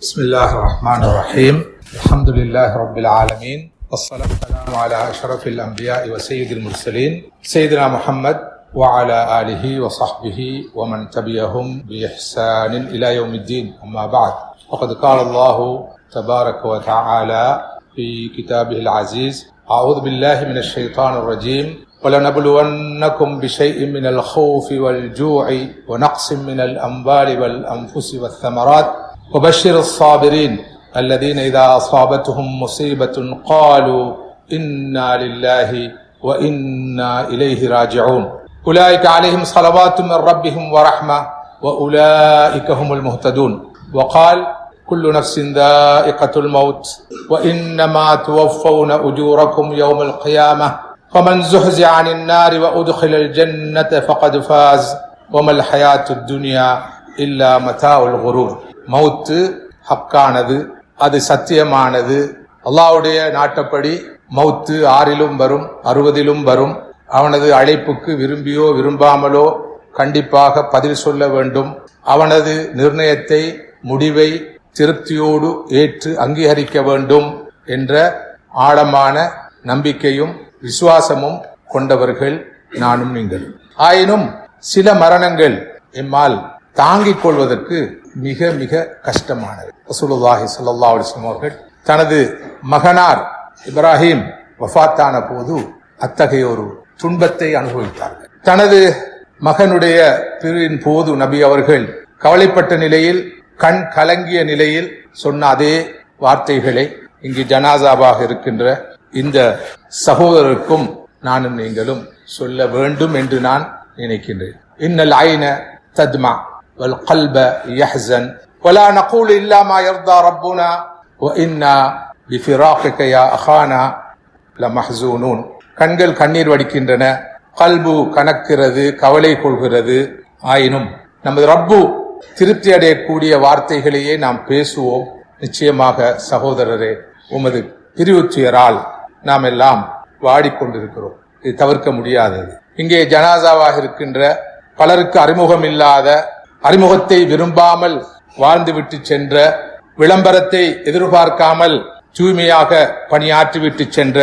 بسم الله الرحمن الرحيم الحمد لله رب العالمين والصلاة والسلام على أشرف الأنبياء وسيد المرسلين سيدنا محمد وعلى آله وصحبه ومن تبعهم بإحسان إلى يوم الدين أما بعد وقد قال الله تبارك وتعالى في كتابه العزيز أعوذ بالله من الشيطان الرجيم ولنبلونكم بشيء من الخوف والجوع ونقص من الأموال والأنفس والثمرات وبشر الصابرين الذين إذا أصابتهم مصيبة قالوا إنا لله وإنا إليه راجعون. أولئك عليهم صلوات من ربهم ورحمة وأولئك هم المهتدون. وقال كل نفس ذائقة الموت وإنما توفون أجوركم يوم القيامة. فمن زحزح عن النار وأدخل الجنة فقد فاز. وما الحياة الدنيا إلا متاع الغرور. மௌத்து ஹக்கானது அது சத்தியமானது. அல்லாவுடைய நாட்டப்படி மௌத்து ஆறிலும் வரும் அறுபதிலும் வரும். அவனது அழைப்புக்கு விரும்பியோ விரும்பாமலோ கண்டிப்பாக பதில் சொல்ல வேண்டும். அவனது நிர்ணயத்தை முடிவை திருப்தியோடு ஏற்று அங்கீகரிக்க வேண்டும் என்ற ஆழமான நம்பிக்கையும் விசுவாசமும் கொண்டவர்கள் நானும் நீங்கள். ஆயினும் சில மரணங்கள் எம்மால் தாங்கிக் கொள்வதற்கு மிக மிக கஷ்டமானது. ரசூலுல்லாஹி சல்லா அலிஸ்லாம் அவர்கள் தனது மகனார் இப்ராஹிம் வஃபாத்தான போது அத்தகைய ஒரு துன்பத்தை அனுபவித்தார்கள். தனது மகனுடைய பிரிவின் போது நபி அவர்கள் கவலைப்பட்ட நிலையில் கண் கலங்கிய நிலையில் சொன்ன அதே வார்த்தைகளை இங்கு ஜனாசாவாக இருக்கின்ற இந்த சகோதரருக்கும் நானும் நீங்களும் சொல்ல வேண்டும் என்று நான் நினைக்கின்றேன். இன்னல் ஆயின தத்மா. والقلب يحزن ولا نقول إلا ما يرضى ربنا وإنا بفراقك يا أخانا لمحزونون கண்கள் கண்ணீர் வடிக்கின்றன கல்பு கணக்கிறது கவலை கொள்கிறது ஆயினும் நமது ரப்பு திருப்தி அடையக்கூடிய வார்த்தைகளையே நாம் பேசுவோம் நிச்சயமாக சகோதரரே உமது பிரிவு துயரால் நாம் எல்லாம் வாடிக்கொண்டிருக்கிறோம் இது தவிர்க்க முடியாதது இங்கே ஜனாசாவாக இருக்கின்ற பலருக்கு அறிமுகம் இல்லாத அறிமுகத்தை விரும்பாமல் வாழ்ந்துவிட்டு சென்ற விளம்பரத்தை எதிர்பார்க்காமல் தூய்மையாக பணியாற்றிவிட்டு சென்ற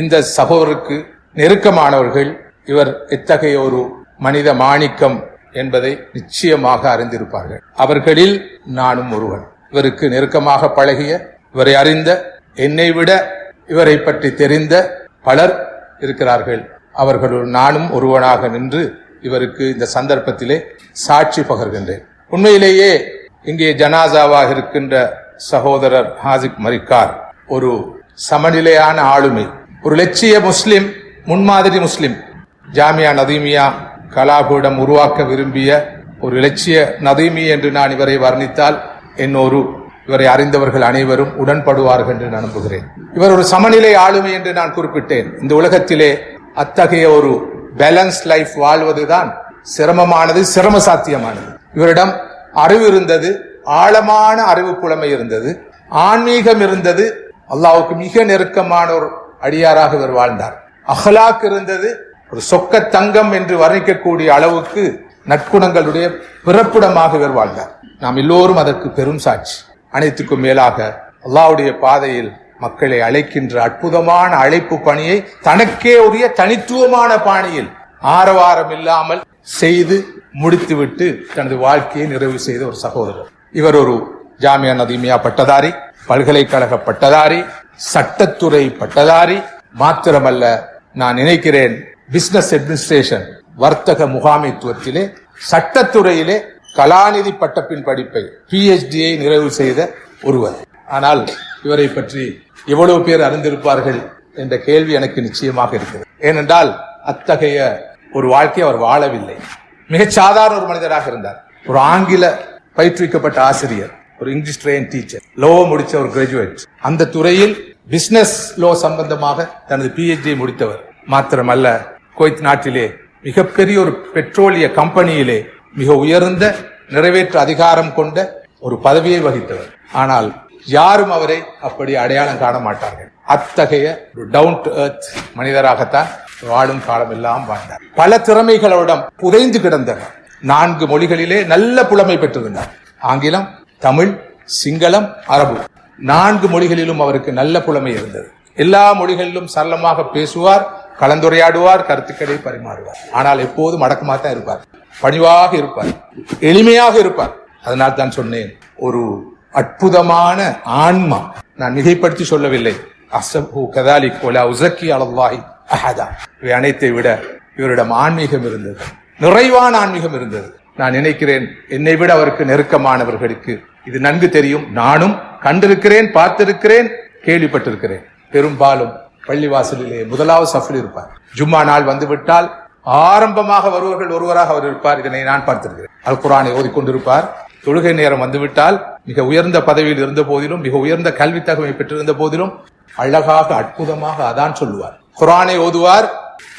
இந்த சகோதருக்கு நெருக்கமானவர்கள் இவர் எத்தகைய ஒரு மனித மாணிக்கம் என்பதை நிச்சயமாக அறிந்திருப்பார்கள். அவர்களில் நானும் ஒருவன். இவருக்கு நெருக்கமாக பழகிய இவரை அறிந்த என்னை விட இவரை பற்றி தெரிந்த பலர் இருக்கிறார்கள். அவர்களுள் நானும் ஒருவனாக நின்று இவருக்கு இந்த சந்தர்ப்பத்திலே சாட்சி பகர்கின்றேன். உண்மையிலேயே இங்கே ஜனாசாவாக இருக்கின்ற சகோதரர் ஹாசிக் மரிக்கார் ஒரு சமநிலையான ஆளுமை. ஒரு லட்சிய முஸ்லிம் முன்மாதிரி முஸ்லிம். ஜாமியா நதீமியா கலாபீடம் உருவாக்க விரும்பிய ஒரு இலட்சிய நதீமி என்று நான் இவரை வர்ணித்தால் என்னொரு இவரை அறிந்தவர்கள் அனைவரும் உடன்படுவார்கள் என்று நான் நம்புகிறேன். இவர் ஒரு சமநிலை ஆளுமை என்று நான் குறிப்பிட்டேன். இந்த உலகத்திலே அத்தகைய ஒரு பேலன்ஸ் லைஃப் வாழ்வதுதான் சிரமமானது சிரம சாத்தியமானது இவரிடம் அறிவு இருந்தது ஆழமான அறிவு புலமை இருந்தது ஆன்மீகம் இருந்தது. அல்லாவுக்கு மிக நெருக்கமான ஒரு அடியாராக இவர் வாழ்ந்தார். அஹ்லாக் இருந்தது ஒரு சொக்க தங்கம் என்று வர்ணிக்கக்கூடிய அளவுக்கு நற்குணங்களுடைய பிறப்பிடமாக இவர் வாழ்ந்தார். நாம் எல்லோரும் அதற்கு பெரும் சாட்சி. அனைத்துக்கும் மேலாக அல்லாவுடைய பாதையில் மக்களை அழைக்கின்ற அற்புதமான அழைப்பு பணியை தனக்கே உரிய தனித்துவமான பாணியில் ஆரவாரம் இல்லாமல் செய்து முடித்துவிட்டு தனது வாழ்க்கையை நிறைவு செய்த ஒரு சகோதரர். இவர் ஒரு ஜாமியா நதிமியா பட்டதாரி பல்கலைக்கழக பட்டதாரி சட்டத்துறை பட்டதாரி. மாத்திரமல்ல நான் நினைக்கிறேன் பிசினஸ் அட்மினிஸ்ட்ரேஷன் வர்த்தக முகாமைத்துவத்திலே சட்டத்துறையிலே கலாநிதி பட்டப்பின் படிப்பை பிஹெச்டியை நிறைவு செய்த ஒருவர். ஆனால் இவரை பற்றி எவ்வளவு பேர் அறிந்திருப்பார்கள் என்ற கேள்வி எனக்கு நிச்சயமாக இருக்கிறது. ஏனென்றால் அத்தகைய ஒரு வாழ்க்கை அவர் வாழவில்லை. மிகச் சாதாரண ஒரு மனிதராக இருந்தார். ஒரு ஆங்கில பயிற்றுவிக்கப்பட்ட ஆசிரியர் ஒரு இங்கிலீஷ் ட்ரெயின் டீச்சர் லோ முடிச்ச ஒரு கிராஜுவேட் அந்த துறையில் பிசினஸ் லோ சம்பந்தமாக தனது பிஹெச்டி முடித்தவர். மாத்திரமல்ல குவைத் நாட்டிலே மிகப்பெரிய ஒரு பெட்ரோலிய கம்பெனியிலே மிக உயர்ந்த நிறைவேற்று அதிகாரம் கொண்ட ஒரு பதவியை வகித்தவர். ஆனால் யாரும் அவரை அப்படி அடையாளம் காண மாட்டார்கள். அத்தகைய ஒரு டவுன் டு எர்த் மனிதராகத்தான் வாழும் காலம் எல்லாம் வாழ்ந்தார். பல திறமைகளோடம் புதைந்து கிடந்தவர். நான்கு மொழிகளிலே நல்ல புலமை பெற்றிருந்தார். ஆங்கிலம் தமிழ் சிங்களம் அரபு. நான்கு மொழிகளிலும் அவருக்கு நல்ல புலமை இருந்தது. எல்லா மொழிகளிலும் சரளமாக பேசுவார் கலந்துரையாடுவார் கருத்துக்களை பரிமாறுவார். ஆனால் எப்போதும் அடக்கமாக தான் இருப்பார். பணிவாக இருப்பார். எளிமையாக இருப்பார். அதனால் தான் சொன்னேன் ஒரு அற்புதமான ஆன்மா. நான் மிகைப்படுத்தி சொல்லவில்லை. அசபு கதாலி கோலா உசக்கி அளவாய் அஹதா. இவை அனைத்தை விட இவரிடம் ஆன்மீகம் இருந்தது. நிறைவான ஆன்மீகம் இருந்தது. நான் நினைக்கிறேன் என்னை விட அவருக்கு நெருக்கமானவர்களுக்கு இது நன்கு தெரியும். நானும் கண்டிருக்கிறேன் பார்த்திருக்கிறேன் கேள்விப்பட்டிருக்கிறேன். பெரும்பாலும் பள்ளிவாசலிலே முதலாவது சஃபில் இருப்பார். ஜும்மா நாள் வந்துவிட்டால் ஆரம்பமாக வருவர்கள் ஒருவராக அவர் இருப்பார். இதனை நான் பார்த்திருக்கிறேன். அல் குரானை ஓதிக்கொண்டிருப்பார். தொழுகை நேரம் வந்துவிட்டால் மிக உயர்ந்த பதவியில் இருந்த போதிலும் மிக உயர்ந்த கல்வி தகவலை பெற்றிருந்த போதிலும் அழகாக அற்புதமாக அதான் சொல்லுவார். குரானை ஓதுவார்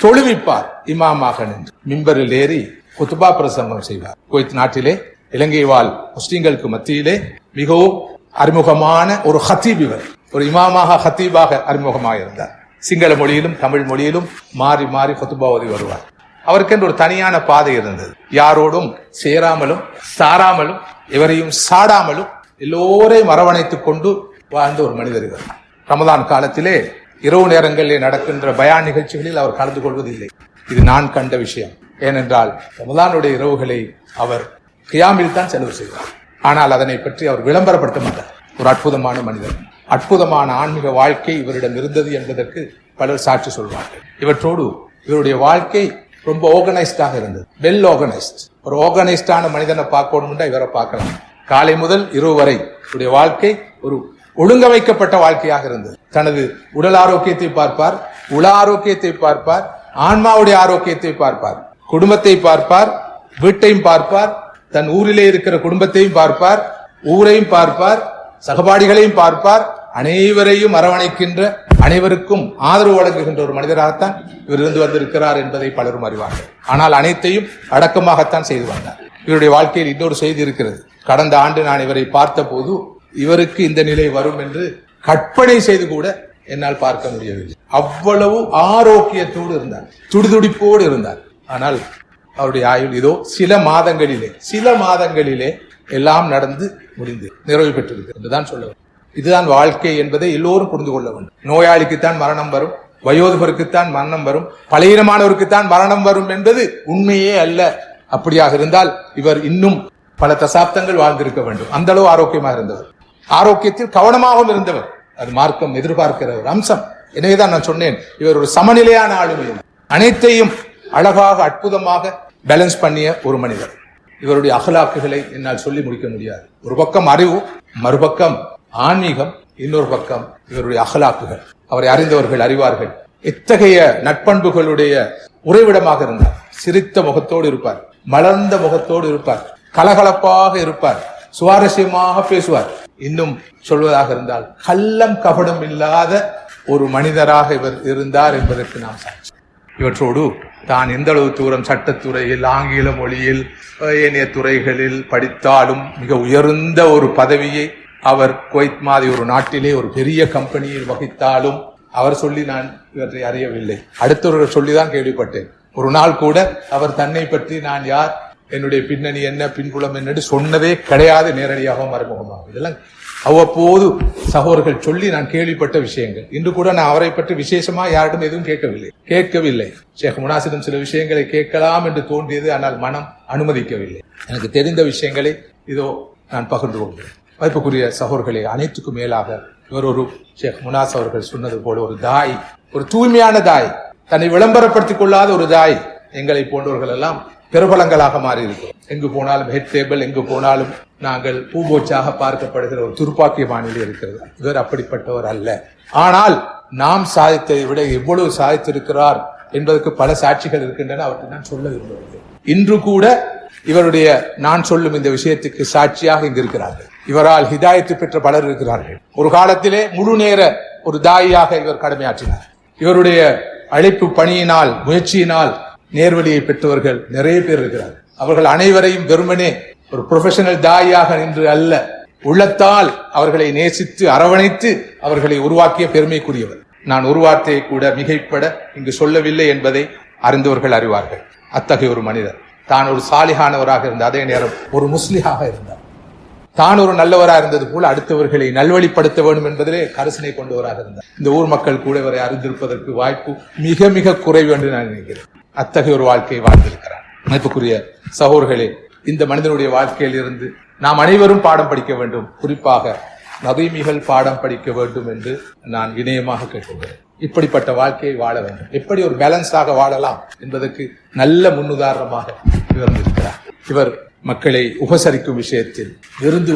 தொழுவிப்பார் இமாமாக நின்று. மிம்பரில் ஏறி குத்துபா பிரசங்கம் செய்வார். குவைத் நாட்டிலே இலங்கை வாழ் முஸ்லிம்களுக்கு மத்தியிலே மிகவும் அறிமுகமான ஒரு ஹத்தீப் இவர். ஒரு இமாமாக ஹத்தீபாக அறிமுகமாக இருந்தார் சிங்கள மொழியிலும் தமிழ் மொழியிலும் மாறி மாறி குத்துபா ஓதி வருவார். அவருக்கென்று ஒரு தனியான பாதை இருந்தது. யாரோடும் சேராமலும் சாராமலும் எவரையும் சாடாமலும் எல்லோரையும் அரவணைத்துக் கொண்டு வாழ்ந்த ஒரு மனிதர் இவர். ரமதான் காலத்திலே இரவு நேரங்களில் நடக்கின்ற பயான் நிகழ்ச்சிகளில் அவர் கலந்து கொள்வதில்லை. இது நான் கண்ட விஷயம். ஏனென்றால் ரமதானுடைய இரவுகளை அவர் கியாமில் தான் செலவு செய்வார் ஆனால் அதனை பற்றி அவர் விளம்பரப்படுத்த மாட்டார். ஒரு அற்புதமான மனிதர். அற்புதமான ஆன்மீக வாழ்க்கை இவரிடம் இருந்தது என்பதற்கு பலர் சாட்சி சொல்வார்கள். இவற்றோடு இவருடைய வாழ்க்கை ரொம்ப ஆர்கனைஸ்டாக இருந்தது. வெல் ஆர்கனைஸ்ட் ஒரு ஆர்கனைஸ்டான மனிதனை பார்க்கணும்னா இவரை பார்க்கலாம். காலை முதல் இரவு வரை இவருடைய வாழ்க்கை ஒரு ஒழுங்கமைக்கப்பட்ட வாழ்க்கையாக இருந்தது. தனது உடல் ஆரோக்கியத்தை பார்ப்பார் உள ஆரோக்கியத்தை பார்ப்பார் ஆன்மாவுடைய ஆரோக்கியத்தை பார்ப்பார் குடும்பத்தை பார்ப்பார் வீட்டையும் பார்ப்பார் தன் ஊரிலே இருக்கிற குடும்பத்தையும் பார்ப்பார் ஊரையும் பார்ப்பார் சகபாடிகளையும் பார்ப்பார் அனைவரையும் அரவணைக்கின்ற அனைவருக்கும் ஆதரவு வழங்குகின்ற ஒரு மனிதராகத்தான் இவர் இருந்து வந்திருக்கிறார் என்பதை பலரும் அறிவார்கள். ஆனால் அனைத்தையும் அடக்கமாகத்தான் செய்து வந்தார். இவருடைய வாழ்க்கையில் இன்னொரு செய்தி இருக்கிறது. கடந்த ஆண்டு நான் இவரை பார்த்த போது இவருக்கு இந்த நிலை வரும் என்று கற்பனை செய்து கூட என்னால் பார்க்க முடியவில்லை. அவ்வளவு ஆரோக்கியத்தோடு இருந்தார். துடிதுடிப்போடு இருந்தார். ஆனால் அவருடைய ஆயுள் இதோ சில மாதங்களிலே சில மாதங்களிலே எல்லாம் நடந்து முடிந்து நிறைவு பெற்றிருக்கு என்றுதான் சொல்ல இதுதான் வாழ்க்கை என்பதை எல்லோரும் புரிந்து கொள்ள வேண்டும். நோயாளிக்குத்தான் மரணம் வரும் வயோதிபருக்குத்தான் மரணம் வரும் பலகீனமானவருக்குத்தான் மரணம் வரும் என்பது உண்மையே அல்ல. அப்படியாக இருந்தால் இவர் இன்னும் பல தசாப்தங்கள் வாழ்ந்திருக்க வேண்டும். அந்த அளவு ஆரோக்கியமாக இருந்தவர். ஆரோக்கியத்தில் கவனமாகவும் இருந்தவர். அது மார்க்கம் எதிர்பார்க்கிற ஒரு அம்சம். எனவேதான் நான் சொன்னேன் இவர் ஒரு சமநிலையான ஆளுமை அனைத்தையும் அழகாக அற்புதமாக பேலன்ஸ் பண்ணிய ஒரு மனிதர். இவருடைய அகலாக்குகளை என்னால் சொல்லி முடிக்க முடியாது. ஒரு பக்கம் அறிவு மறுபக்கம் ஆன்மீகம் இன்னொரு பக்கம் இவருடைய அகலாக்குகள். அவரை அறிந்தவர்கள் அறிவார்கள். எத்தகைய நட்பண்புகளுடைய உறைவிடமாக இருந்தார். சிரித்த முகத்தோடு இருப்பார். மலர்ந்த முகத்தோடு இருப்பார். கலகலப்பாக இருப்பார். சுவாரஸ்யமாக பேசுவார். இன்னும் சொல்வதாக இருந்தால் கள்ளம் கபடம் இல்லாத ஒரு மனிதராக இவர் இருந்தார் என்பதற்கு நாம் சாட்சி. இவற்றோடு தான் எந்த அளவு தூரம் சட்டத்துறையில் ஆங்கில மொழியில் ஏனைய துறைகளில் படித்தாலும் மிக உயர்ந்த ஒரு பதவியை அவர் குவைத் மாதிரி ஒரு நாட்டிலே ஒரு பெரிய கம்பெனியில் வகித்தாலும் அவர் சொல்லி நான் இவற்றை அறியவில்லை. அடுத்தவர்கள் சொல்லிதான் கேள்விப்பட்டேன். ஒரு நாள் கூட அவர் தன்னை பற்றி நான் யார் என்னுடைய பின்னணி என்ன பின்புலம் என்னன்னு சொன்னதே கிடையாது நேரடியாக மறைமுகமாக இதெல்லாம் அவ்வப்போது சகோதரர்கள் சொல்லி நான் கேள்விப்பட்ட விஷயங்கள். இன்று கூட நான் அவரை பற்றி விசேஷமா யாரிடம் எதுவும் கேட்கவில்லை. கேட்கவில்லை. ஷேக் முனாசிடம் சில விஷயங்களை கேட்கலாம் என்று தோன்றியது ஆனால் மனம் அனுமதிக்கவில்லை. எனக்கு தெரிந்த விஷயங்களை இதோ நான் பகிர்ந்து கொள்கிறேன். மதிப்புக்குரிய சகோர்களே அனைத்துக்கும் மேலாக இவர் ஒரு ஷேக் முனாஸ் அவர்கள் சொன்னது போல ஒரு தாய் ஒரு தூய்மையான தாய் தன்னை விளம்பரப்படுத்திக் கொள்ளாத ஒரு தாய் எங்களை போன்றவர்கள் எல்லாம் பிரபலங்களாக மாறி இருக்கிறோம் எங்கு போனாலும் ஹெட் டேபிள் எங்கு போனாலும் நாங்கள் பூபோச்சாக பார்க்கப்படுகிற ஒரு துர்ப்பாக்கிய மாநிலம் இருக்கிறது. இவர் அப்படிப்பட்டவர் அல்ல. ஆனால் நாம் சாதித்ததை விட எவ்வளவு சாதித்திருக்கிறார் என்பதற்கு பல சாட்சிகள் இருக்கின்றன அவற்றை நான் சொல்ல விரும்புகிறேன் இன்று கூட இவருடைய நான் சொல்லும் இந்த விஷயத்துக்கு சாட்சியாக இங்கு இருக்கிறார்கள் இவரால் ஹிதாயத்து பெற்ற பலர் இருக்கிறார்கள். ஒரு காலத்திலே முழு நேர ஒரு தாயியாக இவர் கடமையாற்றினார். இவருடைய அழைப்பு பணியினால் முயற்சியினால் நேர்வழியை பெற்றவர்கள் நிறைய பேர் இருக்கிறார்கள். அவர்கள் அனைவரையும் வெறுமனே ஒரு ப்ரொஃபஷனல் தாயாக நின்று அல்ல உள்ளத்தால் அவர்களை நேசித்து அரவணைத்து அவர்களை உருவாக்கிய பெருமைக்குரியவர். நான் ஒரு வார்த்தையை கூட மிகைப்பட இங்கு சொல்லவில்லை என்பதை அறிந்தவர்கள் அறிவார்கள். அத்தகைய ஒரு மனிதர். தான் ஒரு சாலிகானவராக இருந்த அதே நேரம் ஒரு முஸ்லிஹாக இருந்தார். தான் ஒரு நல்லவரா இருந்தது போல அடுத்தவர்களை நல்வழிப்படுத்த வேண்டும் என்பதிலே கரிசனை கொண்டவராக இருந்தார். இந்த ஊர் மக்கள் கூட இவரை அறிந்திருப்பதற்கு வாய்ப்பு மிக மிக குறைவு என்று நான் நினைக்கிறேன். அத்தகைய ஒரு வாழ்க்கையை வாழ்ந்திருக்கிறார். மதிப்புக்குரிய சகோதரர்களே இந்த மனிதனுடைய வாழ்க்கையில் இருந்து நாம் அனைவரும் பாடம் படிக்க வேண்டும். குறிப்பாக நபீமிகள் பாடம் படிக்க வேண்டும் என்று நான் இணையமாக கேட்டுள்ளேன் இப்படிப்பட்ட வாழ்க்கையை வாழ வேண்டும். எப்படி ஒரு பேலன்ஸாக வாழலாம் என்பதற்கு நல்ல முன்னுதாரணமாக இவர் இருக்கிறார் இவர் மக்களை உபசரிக்கும் விஷயத்தில் விருந்து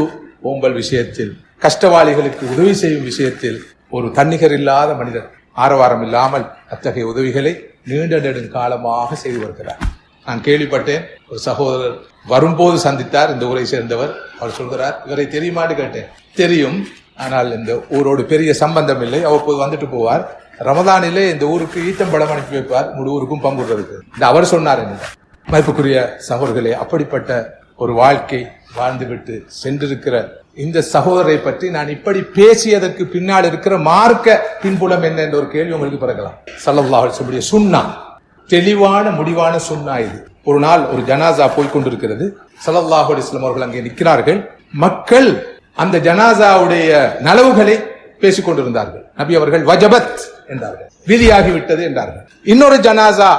ஓம்பல் விஷயத்தில் கஷ்டவாளிகளுக்கு உதவி செய்யும் விஷயத்தில் ஒரு தன்னிகர் இல்லாத மனிதர் ஆரவாரம் இல்லாமல் அத்தகைய உதவிகளை நீண்ட நெடுங்காலமாக செய்து வருகிறார். நான் கேள்விப்பட்டேன் ஒரு சகோதரர் வரும்போது சந்தித்தார் இந்த ஊரை சேர்ந்தவர். அவர் சொல்கிறார் இவரை தெரியுமான்னு கேட்டேன். தெரியும் ஆனால் இந்த ஊரோடு பெரிய சம்பந்தம் இல்லை. அவ்வப்போது வந்துட்டு போவார். ரமதானிலே இந்த ஊருக்கு ஈத்தம்பழம் அனுப்பி வைப்பார். முழு ஊருக்கும் பங்குடுறதுக்கு இந்த அவர் சொன்னார் என்ன மதிப்புக்குரிய சகோதரர்களே அப்படிப்பட்ட ஒரு வாழ்க்கை வாழ்ந்துவிட்டு சென்றிருக்கிற இந்த சகோதரரை பற்றி நான் இப்படி பேசியதற்கு பின்னால் இருக்கிற மார்க்க பின்புலம் என்ன என்ற ஒரு கேள்வி உங்களுக்கு பிறக்கலாம். சல்லல்லாஹு சுண்ணா தெளிவான முடிவான சுன்னா இது. ஒரு நாள் ஒரு ஜனாசா போய் கொண்டிருக்கிறது. சல்லல்லாஹு இஸ்லாம் அவர்கள் அங்கே நிற்கிறார்கள். மக்கள் அந்த ஜனாசாவுடைய நலவுகளை பேசிக் கொண்டிருந்தார்கள். நபி அவர்கள் வஜபத் என்றார்கள். விதியாகிவிட்டது என்றார்கள். இன்னொரு ஜனாசா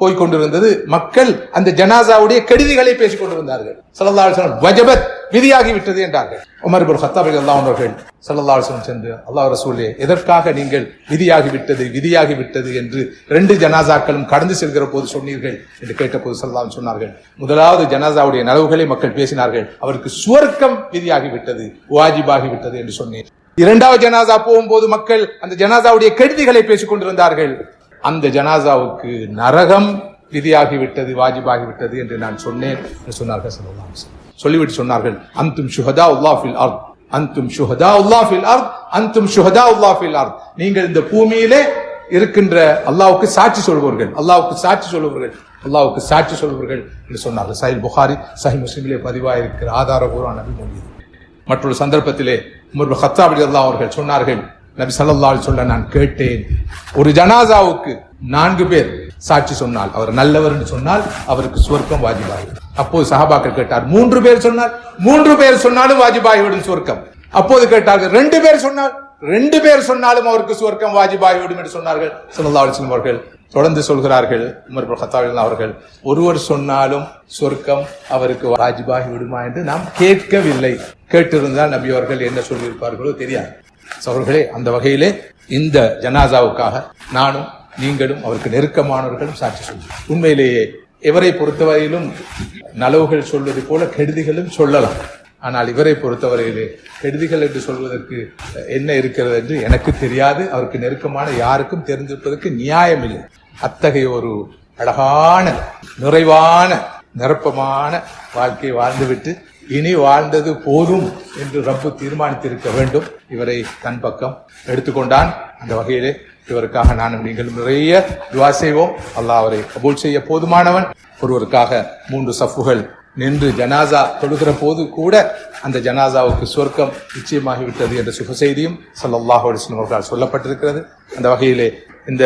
போய்கொண்டிருந்தது மக்கள் அந்த ஜனாசாவுடைய கெடுதிகளை பேசிக் கொண்டிருந்தார்கள். சல்லல்லாஹு வஜபத் விதியாகி விட்டது என்றார்கள். உமர் இப்னு ஹத்தாபி ரலியல்லாஹு அவர்கள் சென்று அல்லாஹ் ரசூலே எதற்காக நீங்கள் விதியாகிவிட்டது விதியாகிவிட்டது விதியாகி விட்டது என்று ரெண்டு ஜனாசாக்களும் கடந்து செல்கிற போது சொன்னீர்கள்? என்று கேட்டபோது சல்லல்லாஹு சொன்னார்கள். முதலாவது ஜனாசாவுடைய நலவுகளை மக்கள் பேசினார்கள். அவருக்கு சுவர்க்கம் விதியாகிவிட்டது வாஜிபாகிவிட்டது என்று சொன்னேன். இரண்டாவது ஜனாசா போகும்போது மக்கள் அந்த ஜனாசாவுடைய கெடுதிகளை பேசிக் கொண்டிருந்தார்கள். அந்த ஜனாசாவுக்கு நரகம் விதியாகிவிட்டது வாஜிபாகிவிட்டது என்று நான் சொன்னேன் என்று சொன்னார்கள் சொல்லலாம் சொல்லிவிட்டு சொன்னார்கள் அந்தும் சுஹதா உல்லா ஃபில் அர்த் அந்தும் சுஹதா உல்லா ஃபில் அர்த் அந்தும் சுஹதா உல்லா ஃபில் அர்த். நீங்கள் இந்த பூமியிலே இருக்கின்ற அல்லாவுக்கு சாட்சி சொல்பவர்கள் அல்லாவுக்கு சாட்சி சொல்பவர்கள் அல்லாவுக்கு சாட்சி சொல்பவர்கள் என்று சொன்னார்கள். சஹீல் புகாரி சஹி முஸ்லிமிலே பதிவாயிருக்கிற ஆதாரபூர்வ நபி மொழி மற்றொரு சந்தர்ப்பத்திலே உமர் ஹத்தாபி அல்லாஹ் அவர்கள் சொன்னார்கள் நபி ஸல்லல்லாஹு சொல்ல நான் கேட்டேன். ஒரு ஜனாசாவுக்கு நான்கு பேர் சாட்சி சொன்னால் அவர் நல்லவர் என்று சொன்னால் அவருக்கு சுவர்க்கம் வாஜிபாய் அப்போது சஹாபாக்கள் கேட்டார் மூன்று பேர் சொன்னால் மூன்று பேர் சொன்னாலும் வாஜிபாகிவிடும் சுவர்க்கம். அப்போது கேட்டார்கள் ரெண்டு பேர் சொன்னால் ரெண்டு பேர் சொன்னாலும் அவருக்கு சுவர்க்கம் வாஜிபாகிவிடும் என்று சொன்னார்கள். ஸல்லல்லாஹு அலைஹி அவர்கள் தொடர்ந்து சொல்கிறார்கள் உமர் இப்னு அவர்கள் ஒருவர் சொன்னாலும் சொர்க்கம் அவருக்கு வாஜிபாகி விடுமா என்று நாம் கேட்கவில்லை. கேட்டிருந்தால் நபி அவர்கள் என்ன சொல்லியிருப்பார்களோ தெரியாது. சோர்களே அந்த வகையிலே இந்த ஜனாசாவுக்காக நானும் நீங்களும் அவருக்கு நெருக்கமானவர்களும் சாட்சி சொல்லுவோம் உண்மையிலேயே இவரை பொறுத்தவரையிலும் நலவுகள் சொல்வது போல கெடுதிகளும் சொல்லலாம். ஆனால் இவரை பொறுத்தவரையிலே கெடுதிகள் என்று சொல்வதற்கு என்ன இருக்கிறது என்று எனக்கு தெரியாது. அவருக்கு நெருக்கமான யாருக்கும் தெரிந்திருப்பதற்கு நியாயம் இல்லை அத்தகைய ஒரு அழகான நிறைவான நிரப்பமான வாழ்க்கை வாழ்ந்துவிட்டு இனி வாழ்ந்தது போதும் என்று ரப்பு தீர்மானித்திருக்க வேண்டும். இவரை தன் பக்கம் எடுத்துக்கொண்டான். அந்த வகையிலே இவருக்காக நானும் நீங்களும் நிறைய துவா செய்வோம். அல்லாஹ் அவரை கபூல் செய்ய போதுமானவன். ஒருவருக்காக மூன்று சஃப்புகள் நின்று ஜனாசா தொழுகிற போது கூட அந்த ஜனாசாவுக்கு சொர்க்கம் நிச்சயமாகிவிட்டது என்ற சுக செய்தியும் ஸல்லல்லாஹு அலைஹி அவர்களால் சொல்லப்பட்டிருக்கிறது. அந்த வகையிலே இந்த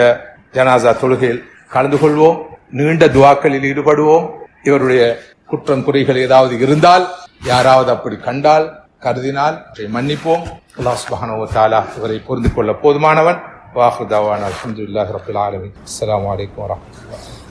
ஜனாசா தொழுகையில் கலந்து கொள்வோம். நீண்ட துவாக்களில் ஈடுபடுவோம். இவருடைய குற்றம் குறைகள் ஏதாவது இருந்தால் யாராவது அப்படி கண்டால் கருதினால் அதை மன்னிப்போம். அல்லாஹ் சுப்ஹானஹு தாலா இவரை பொருந்து கொள்ள போதுமானவன். வாஹு தவான் அலமதுல்லாஹ் ரபுல் ஆலமீன். அஸ்லாம் வலைக்கம் வரஹ்மத்துல்லாஹி